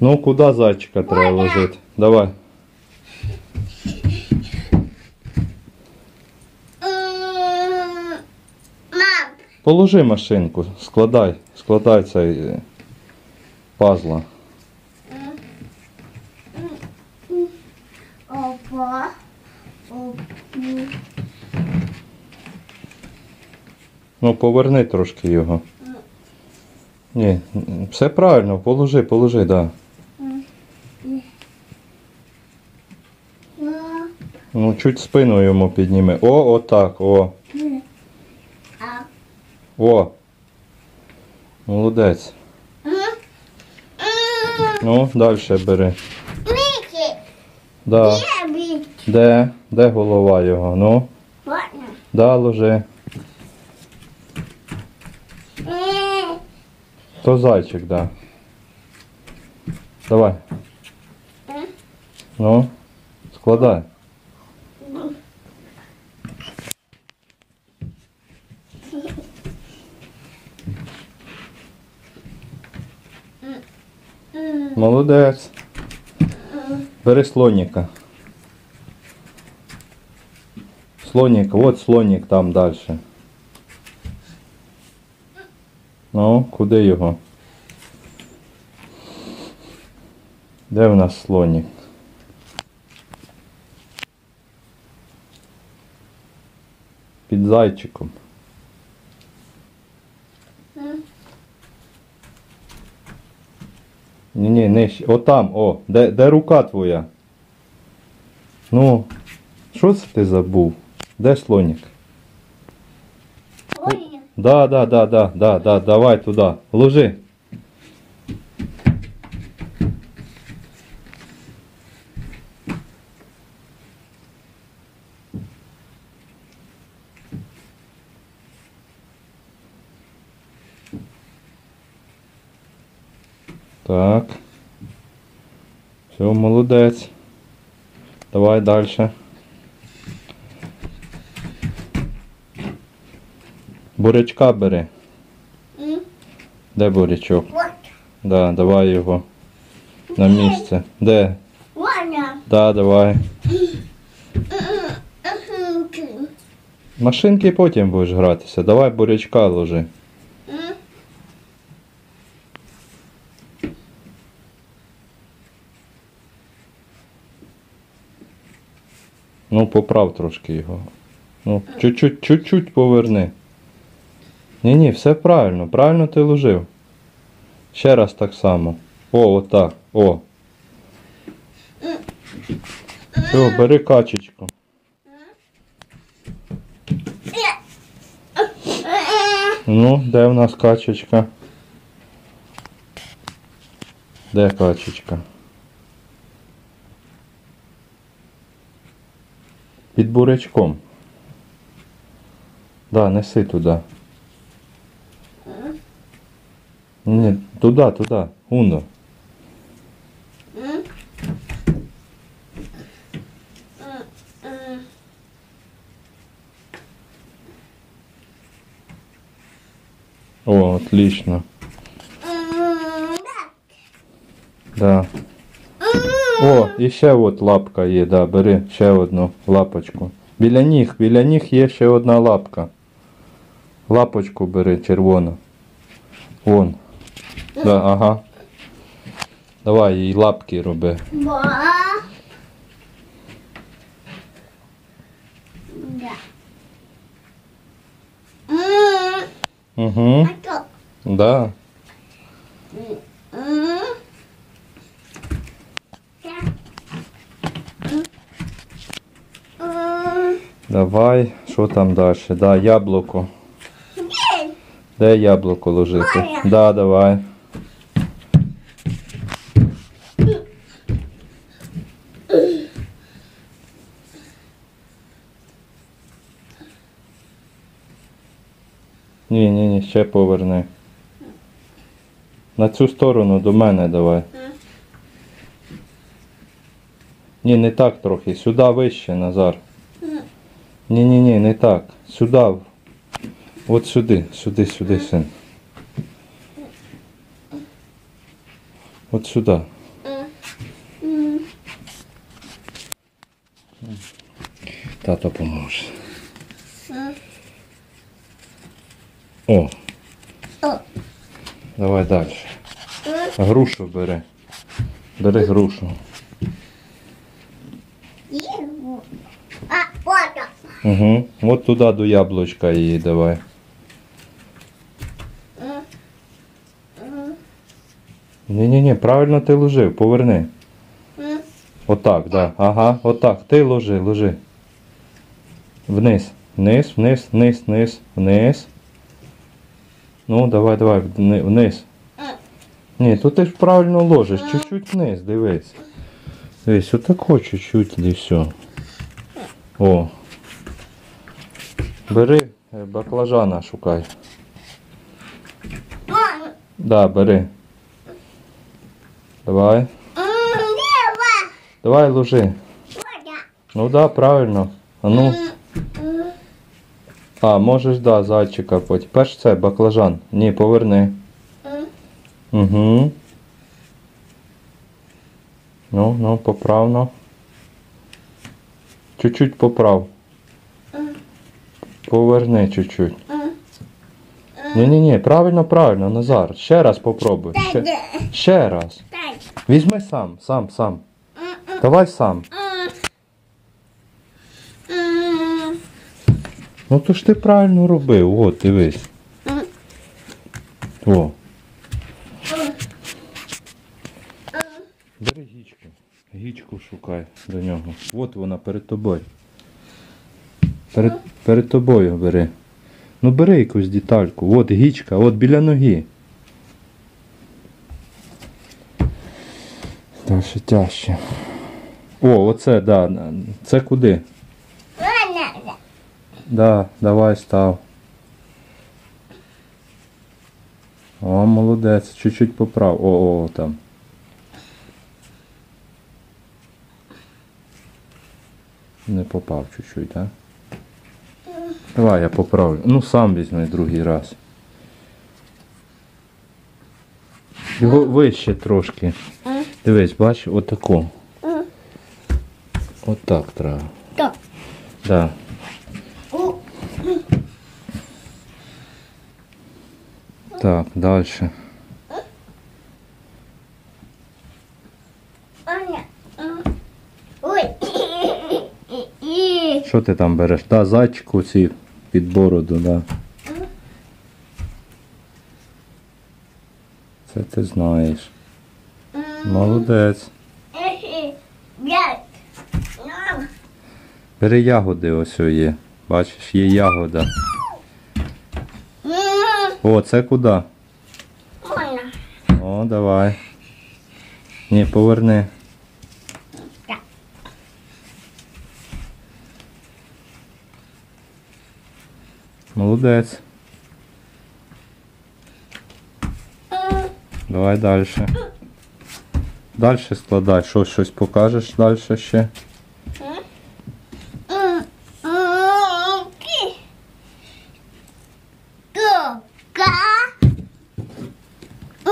Ну, куди зайчика треба ложити? Давай. Положи машинку, складай, складай цей е, пазла. опа. Ну, поверни трошки його. Ні, все правильно, положи, положи, да. Ну, чуть спину йому підніми. О, отак, о. О. Молодець. Ну, далі бери. Да. Де? Де голова його? Ну, да, ложи. То зайчик, да. Давай. М. Ну, складай. м, Молодець. Бери слоніка. Слонік, от слонік там далі. Ну, куди його? Де в нас слонік? Під зайчиком. м. Ні, ні, нижче. Отам, о, де, де рука твоя? Ну, що це ти забув? Де слонік? Да, да, да, да, да, да, давай туди. Ложи. Так. Все, молодець. Давай далі. Бурячка бери. м. Де бурячок? Вот. Да, давай його на місце. Де? Ладно. Да, давай. Машинки потім будеш гратися. Давай бурячка ложи. Ну, поправ трошки його. Ну, чуть-чуть, чуть-чуть поверни. Ні, ні, все правильно. Правильно ти ложив. Ще раз так само. О, отак. О. Все, бери качечку. Ну, де в нас качечка? Де качечка? Під бурячком. Да, неси туди. Ні, туди, туди. Уно. М. М, м. О, отлично. М, Да. О, і ще от лапка є, да, бери ще одну лапочку. Біля ніг, біля ніг є ще одна лапка. Лапочку бери червону. Вон. Да, ага. Давай їй лапки роби. Ба. Да. М, Угу. а то. Да. М. Так. М. Давай, що там далі? Да, яблуко. Де яблуко ложити? Да, давай. Ні, ні, ні, ще поверни. На цю сторону до мене давай. Ні, не так трохи. Сюди вище, Назар. Ні, ні, ні, не так. Сюди. От сюди, сюди, сюди, син. От сюди. Тато поможе. О, давай далі. Грушу бери. Бери грушу. Угу. От туди до яблучка її давай. Ні-ні-ні, правильно ти ложив, поверни. Отак, да. Ага, отак. Ти ложи, ложи. Вниз. Вниз, вниз, вниз, вниз, вниз. Ну, давай, давай, вниз. Ні, тут ти ж правильно ложиш. Чуть-чуть вниз, дивись. Дивись, отако чуть-чуть і все. О. Бери е, баклажана шукай. Да, бери. Давай. Давай ложи. Ну да, правильно. А ну. А, можеш, да, зайчика потім. Перш це баклажан. Ні, поверни. М. Угу. Ну, ну, поправно. Чуть-чуть поправ. М. Поверни чуть-чуть. Ні-ні-ні, правильно, правильно, Назар. Ще раз попробуй. Ще, ще раз. Візьми сам, сам, сам. Давай сам. М. М. Ну то ж ти правильно робив. От, дивись. О. Бери гічку. Гічку шукай до нього. От вона перед тобою. Перед, перед тобою бери. Ну бери якусь детальку. От гічка, от біля ноги. Далі тяжче. О, оце, да. Це куди? Да, давай став. О, молодець, чуть-чуть поправ. О, о, там. Не попав чуть-чуть, а? Давай я поправлю. Ну сам візьми другий раз. Його вище трошки. Дивись, бач, отако. Отак треба. То. Да. Так, дальше. Ой. І. Що ти там береш? Та зайчику ці під бороду, да. Це ти знаєш. Молодець. Бери ягоди ось є. Бачиш, є ягода. О, це куди? Можна. О, давай. Ні, поверни. Так. Молодець. Давай далі. Далі складай. Що, щось покажеш далі ще? М. М. Кі. Ка.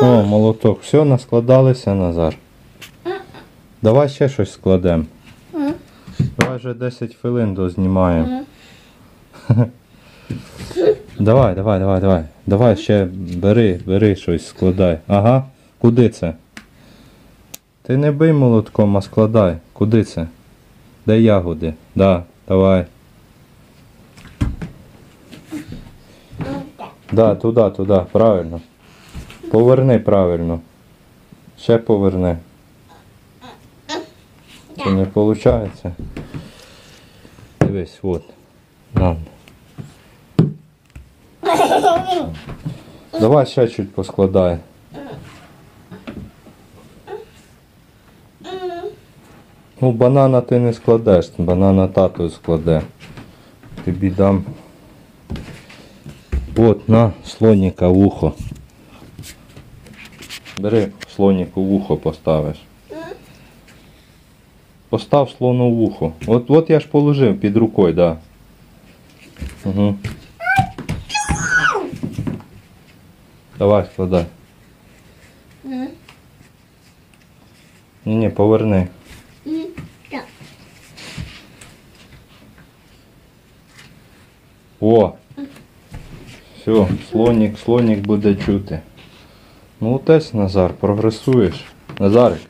О, молоток. Все, наскладалися, Назар. Давай ще щось складемо. Давай вже 10 хвилин дознімаємо. Давай, давай, давай, давай. Давай ще бери, бери щось, складай. Ага. Куди це? Ти не бий молотком, а складай. Куди це? Де ягоди? Да, давай. Да, туди, туди, правильно. Поверни правильно. Ще поверни. Це не виходить. Дивись, от. Давай ще чуть поскладай. Ну, банана ти не складеш, банана тато складе. Тобі дам. От, на, слоніка вухо. Бери слоніку вухо поставиш. Постав слону вухо. От, от я ж положив під рукою, да. Угу. Давай складай. Ні, ні, поверни. О! Все, слонік, слонік буде чути. Молодець, Назар, прогресуєш. Назарик,